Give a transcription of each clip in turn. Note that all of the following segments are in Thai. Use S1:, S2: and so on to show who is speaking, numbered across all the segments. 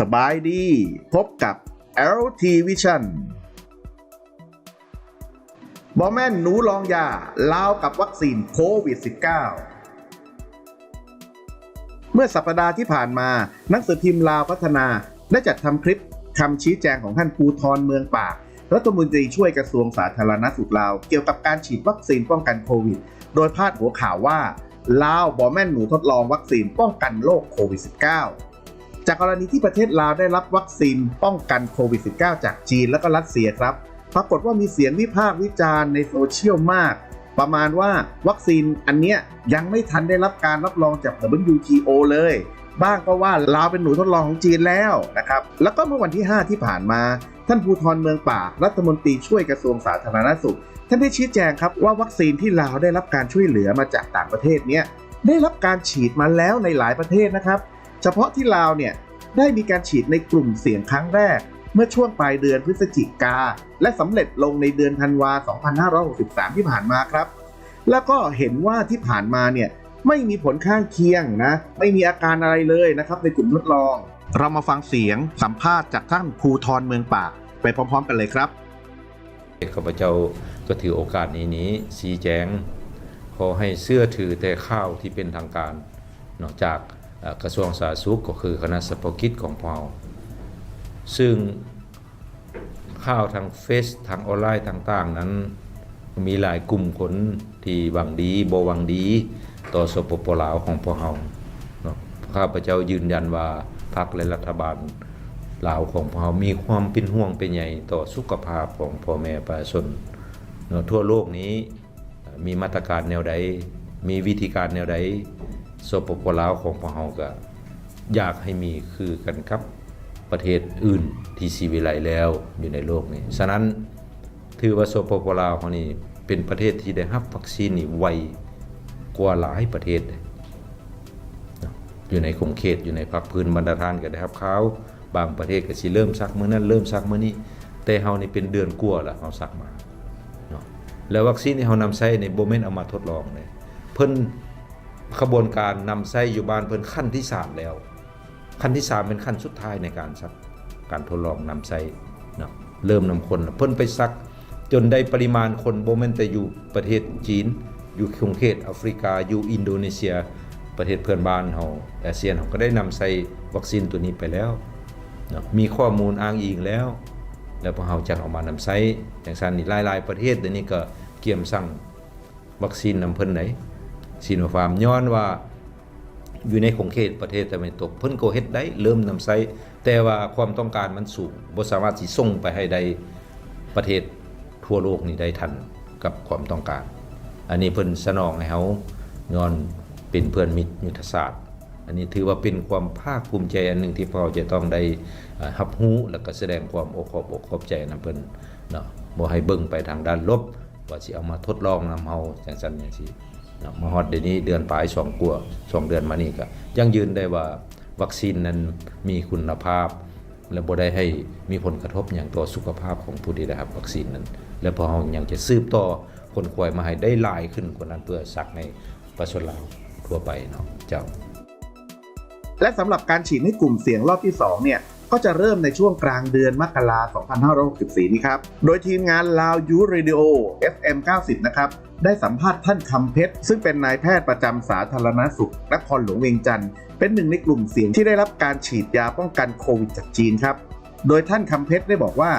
S1: สบายดี พบกับ LT Vision บอแม่นหนูลองยาลาวกับวัคซีนโควิด -19 เมื่อสัปดาห์ที่ผ่านมานังสือพิมพ์ลาวพัฒนา ได้จัดทำคลิปคำชี้แจงของท่านภูทรเมืองปากรัฐมนตรีช่วยกระทรวงสาธารณสุขลาว เกี่ยวกับการฉีดวัคซีนป้องกันโควิด โดยพาดหัวข่าวว่าลาวบอแม่นหนูทดลองวัคซีนป้องกันโรคโควิด -19 จากกรณีที่ประเทศลาวได้รับวัคซีนป้องกันโควิด -19 จากจีนและก็รัสเซียครับปรากฏว่ามีเสียงวิพากษ์วิจารณ์ในโซเชียลมาก ประมาณว่าวัคซีนอันเนี้ยยังไม่ทันได้รับการรับรองจาก WTO เลย บ้างก็ว่าลาวเป็นหนูทดลองของจีนแล้วนะครับ แล้วก็เมื่อวันที่ 5 ที่ผ่านมา ท่านภูธรเมืองป่ารัฐมนตรีช่วยกระทรวงสาธารณสุข ท่านได้ชี้แจงครับว่าวัคซีนที่ลาวได้รับการช่วยเหลือมาจากต่างประเทศเนี้ยได้รับการฉีดมาแล้วในหลายประเทศนะครับ เฉพาะที่ลาวเนี่ยได้มีการฉีดในกลุ่มเสี่ยงครั้งแรก เมื่อช่วงปลายเดือนพฤศจิกา และสำเร็จลงในเดือนธันวา 2563 ที่ผ่านมาครับ แล้วก็เห็นว่าที่ผ่านมาเนี่ยไม่มีผลข้างเคียงนะ ไม่มีอาการอะไรเลยนะครับในกลุ่มทดลอง เรามาฟังเสียงสัมภาษณ์จากท่านภูทรเมืองป่า ไปพร้อม ๆ กันเลยครับ
S2: ข้าพเจ้าก็ถือโอกาสนี้นี้ชี้แจง ขอให้เสื้อถือแต่ข้าวที่เป็นทางการนอกจาก กระทรวงสาธารณสุขก็คือคณะสัพกิจของเราซึ่งข้าวทางเฟซทางออนไลน์ต่างๆ นั้นมีหลายกลุ่มคนที่หวังดีบ่หวังดีต่อสปปลาวของพวกเราเนาข้าพเจ้ายืนยันว่าพรรคและรัฐบาลลาวของพวกเรามีความเป็นห่วงเป็นใยต่อสุขภาพของพ่อแม่ประชาชนทั่วโลกนี้มีมาตรการแนวใด มีวิธีการแนวใด สปปลาวของพวกเราก็อยากให้มีคือกันครับประเทศอื่นที่สีวิไลแล้วอยู่ในโลกนี้ฉะนั้นถือว่าสปปลาวของนี่เป็นประเทศที่ได้รับวัคซีนนี่ไวกว่าหลายประเทศ อยู่ในขมเขตอยู่ในภาคพื้นบรรดาทานก็ได้ครับเขาบางประเทศก็สิเริ่มซักมื้อนั้นเริ่มซักมื้อนี้แต่เฮานี่เป็นเดือนกว่าแล้วเฮาซักมาแล้ววัคซีนที่เฮานำใช้ในบ่แม่นเอามาทดลองเลยเพิ่น ขบวนการนำใช้อยู่บ้านเพิ่นขั้นที่สามแล้ว ขั้นที่สามเป็นขั้นสุดท้ายในการซักการทดลองนำใช้เนาะเริ่มนำคนเพิ่นไปซัก จนได้ปริมาณคนบ่แม่นแต่อยู่ประเทศจีน อยู่ขงเขตแอฟริกาอยู่อินโดนีเซีย ประเทศเพื่อนบ้านเฮาอาเซียนเขาก็ได้นำใส่วัคซีนตัวนี้ไปแล้วเนาะมีข้อมูลอ้างอิงแล้ว แล้วพวกเฮาจังเอามานำใช้อย่างซั่นนี่หลายๆ ประเทศเดี๋ยวนี้ก็เกี่ยมสั่งวัคซีนนำเพิ่นไหน ซีโนฟาร์มย้อนว่าอยู่ในของเขตประเทศต่ไม่ตก เพิ่นก็เฮ็ดได้เริ่มนำใช้แต่ว่าความต้องการมันสูงบ่สามารถสิส่งไปให้ได้ประเทศทั่วโลกนี้ได้ทันกับความต้องการ อันนี้เพิ่นสนองให้เฮาย้อนเป็นเพื่อนมิตรยุทธศาสตร์ อันนี้ถือว่าเป็นความภาคภูมิใจอันหนึ่งที่พวกเราจะต้องได้รับรู้แล้วก็แสดงความอกขอบอกขอบใจนํเพิ่นเนาะบ่ให้เบิ่งไปทางด้านลบว่าสิเอามาทดลองนำเฮาจังซั่นจังซี่ มาฮอดเดี๋ยวนี้เดือนปลายสองกัวสองเดือนมานี่ก็ยังยืนได้ว่าวัคซีนนั้นมีคุณภาพ และบ่ได้ให้มีผลกระทบอย่างต่อสุขภาพของผู้ที่ได้รับวัคซีนนั้น และพอเรายังจะสืบต่อคนควายมาให้ได้หลายขึ้นกว่านั้นเพื่อสักในประชาชนลาวทั่วไปเนาะเจ้า
S1: และสำหรับการฉีดให้กลุ่มเสี่ยงรอบที่2เนี่ย ก็จะเริ่มในช่วงกลางเดือนมกราคม 2564 นี้ครับ โดยทีมงานลาวยูเรดิโอ FM 90 นะครับ ได้สัมภาษณ์ท่านคำเพชร ซึ่งเป็นนายแพทย์ประจำสาธารณสุขนครหลวงเวียงจันทร์เป็นหนึ่งในกลุ่มเสี่ยงที่ได้รับการฉีดยาป้องกันโควิดจากจีนครับ โดยท่านคำเพชรได้บอกว่า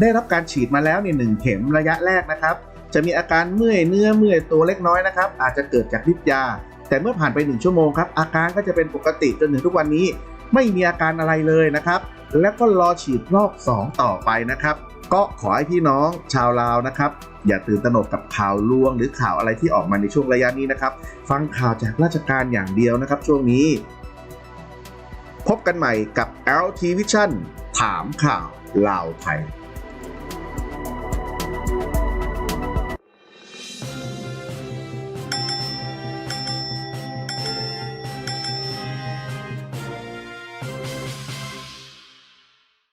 S1: ได้รับการฉีดมาแล้วในหนึ่งเข็มระยะแรกนะครับ จะมีอาการเมื่อยเนื้อเมื่อยตัวเล็กน้อยนะครับ อาจจะเกิดจากฤทธิ์ยา แต่เมื่อผ่านไป 1 ชั่วโมงครับอาการก็จะเป็นปกติจนถึงทุกวันนี้ไม่มีอาการอะไรเลยนะครับ แล้วก็รอฉีดรอบ 2 ต่อไปนะครับ ก็ขอให้พี่น้องชาวลาวนะครับ อย่าตื่นตระหนกกับข่าวลวง หรือข่าวอะไรที่ออกมาในช่วงระยะนี้นะครับ ฟังข่าวจากราชการอย่างเดียวนะครับ ช่วงนี้ พบกันใหม่กับ LT Vision ถามข่าวลาวไทย